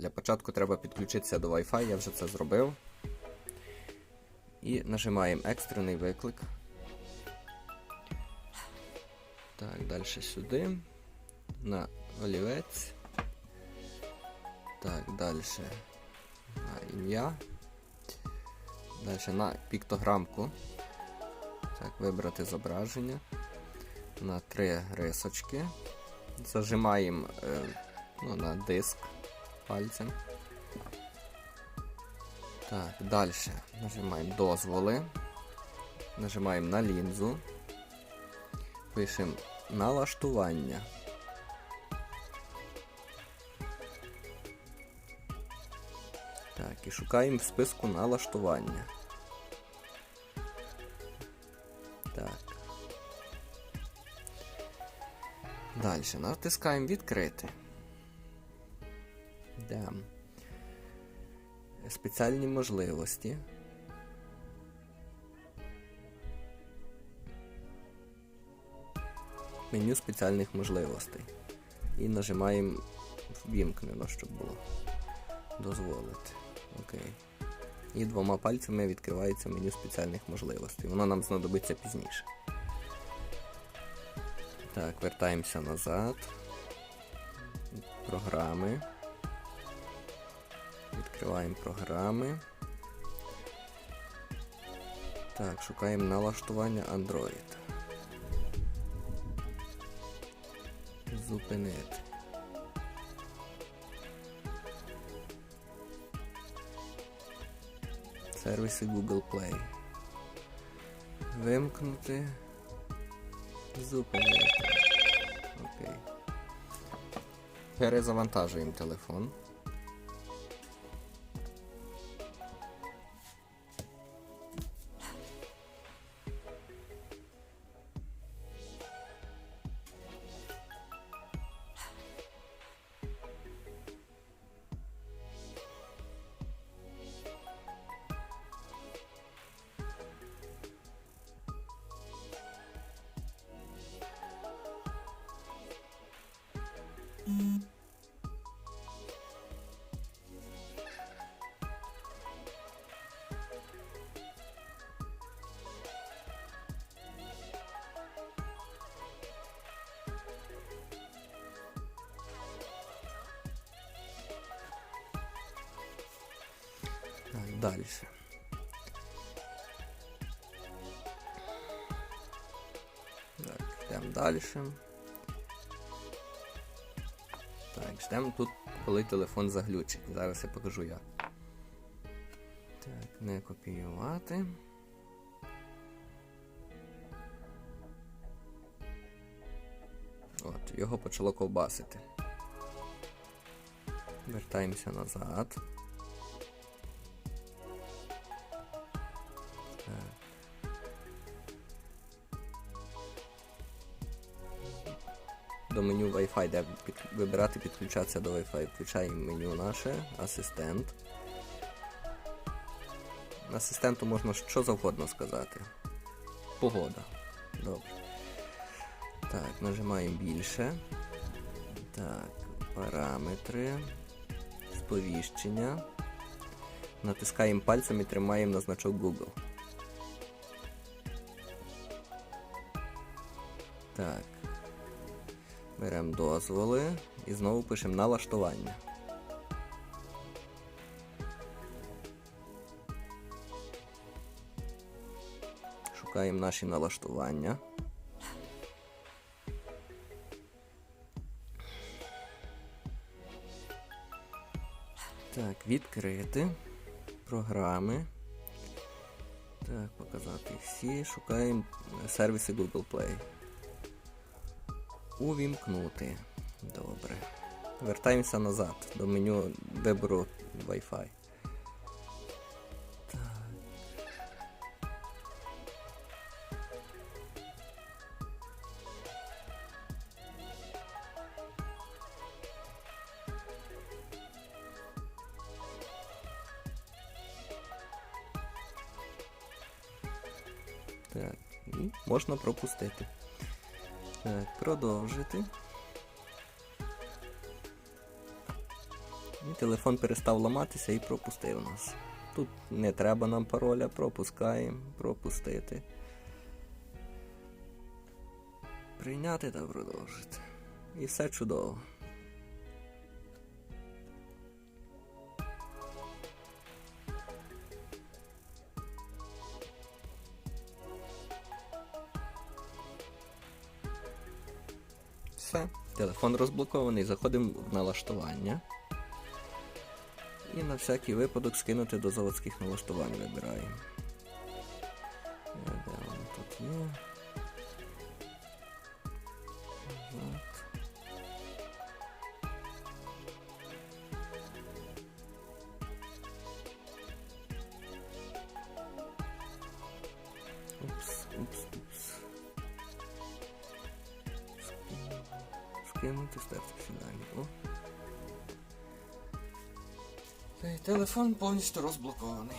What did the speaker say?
Для початку треба підключитися до Wi-Fi, я вже це зробив. І нажимаємо екстрений виклик. Так, далі сюди. На олівець. Так, далі на ім'я. Далі на піктограмку. Так, вибрати зображення. На три рисочки. Зажимаємо е, ну, на диск пальцем. Так, далі нажимаємо дозволи. Нажимаємо на лінзу. Пишемо налаштування. Так, і шукаємо в списку налаштування. Так. Далі натискаємо відкрити. Йдемо. Спеціальні можливості. Меню спеціальних можливостей. І нажимаємо вімкнено, щоб було. Дозволити. Окей. І двома пальцями відкривається меню спеціальних можливостей. Воно нам знадобиться пізніше. Так, вертаємося назад. Програми. Відкриваємо програми. Так, шукаємо налаштування Android. Зупинити. Сервіси Google Play. Вимкнути. Зупинити. Окей. Перезавантажуємо телефон. Далі. Так, йдемо далі. Так, ждемо тут, коли телефон заглючить. Зараз я покажу як. Так, не копіювати. От, його почало ковбасити. Вертаємося назад. До меню Wi-Fi, де під, вибирати підключатися до Wi-Fi. Включаємо меню наше, асистент. Асистенту можна що завгодно сказати. Погода. Добре. Так, нажимаємо більше. Так, параметри. Сповіщення. Натискаємо пальцем і тримаємо на значок Google. Так. Беремо дозволи і знову пишемо налаштування. Шукаємо наші налаштування. Так, відкрити. Програми. Так, показати всі. Шукаємо сервіси Google Play. Увімкнути. Добре. Вертаємося назад до меню вибору Wi-Fi. Так. Можна пропустити. Так, продовжити. І телефон перестав ламатися і пропустив нас. Тут не треба нам пароля, пропускаємо, пропустити. Прийняти та продовжити. І все чудово. Все, телефон розблокований, заходимо в налаштування. І на всякий випадок скинути до заводських налаштувань вибираємо. Де воно тут є? Стерти всі дані. О. Телефон повністю розблокований.